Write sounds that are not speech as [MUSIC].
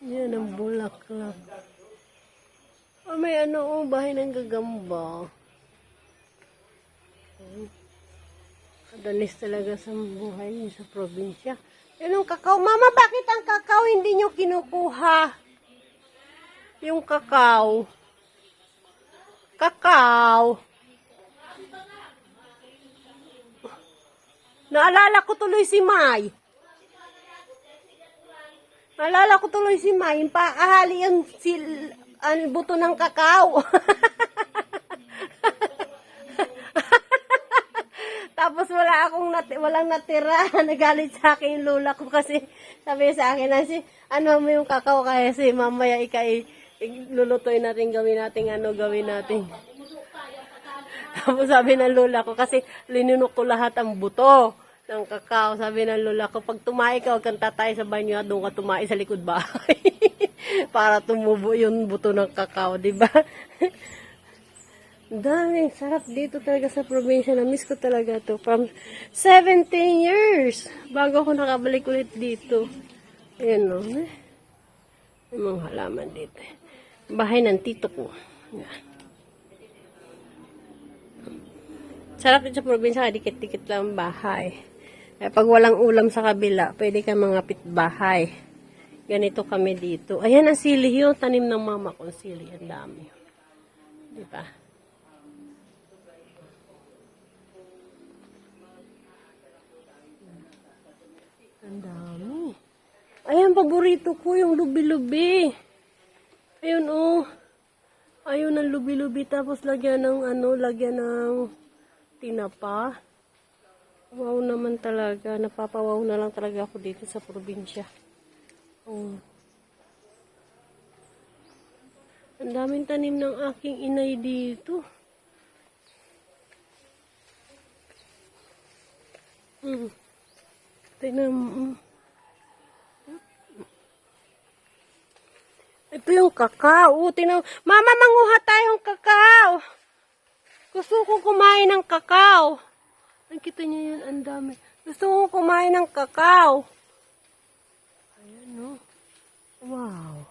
bulaklak. Oh, may ano, oh, bahay ng gagamba. Oh. Kadalis talaga sa buhay sa probinsya. Yan ang kakao. Mama, bakit ang kakao hindi nyo kinukuha? Yung kakao. Kakao. Naalala ko tuloy si Mai. Naalala ko tuloy si Mai. Yung paahali yung sil, ang buto ng kakao. [LAUGHS] Tapos wala akong nati, walang natira. [LAUGHS] Nagalit sa akin lola ko kasi sabi sa akin na si ano mo yung kakao kasi mamaya ikay lulutuin natin gawin natin ano gawin natin. [LAUGHS] Tapos sabi ng lola ko kasi linunok ko lahat ang buto ng kakao. Sabi ng lola ko, pag tumae ka, huwag kang tatay sa banyo at doon ka tumae sa likod bahay. [LAUGHS] Para tumubo yung buto ng kakao, di ba? [LAUGHS] Daming sarap dito talaga sa probinsya. Na-miss ko talaga to. From 17 years. Bago ako nakabalik ulit dito. Ayan o. Eh. May mga halaman dito. Bahay ng tito ko. Sarap dito sa probinsya. Dikit-dikit lang ang bahay. Eh, pag walang ulam sa kabila, pwede ka mga pitbahay. Ganito kami dito. Ayan ang sili yun. Tanim ng mama ko. Sili. Ang dami. Di ba? Ang dami. Ayan, paborito ko yung lubi-lubi. Ayun, oh. Ayun ang lubi-lubi. Tapos lagyan ng, ano, lagyan ng tinapa. Wow naman talaga. Napapawaw na lang talaga ako dito sa probinsya. Oh. Ang daming tanim ng aking inay dito. Hmm. Tingnan mo. mm. Ito yung kakao. Tingnan mo. Mama, manguha tayong kakao. Gusto ko kumain ng kakao. Nakita niyo yun, ang dami. Gusto ko kumain ng kakao. Ayan, no? Wow.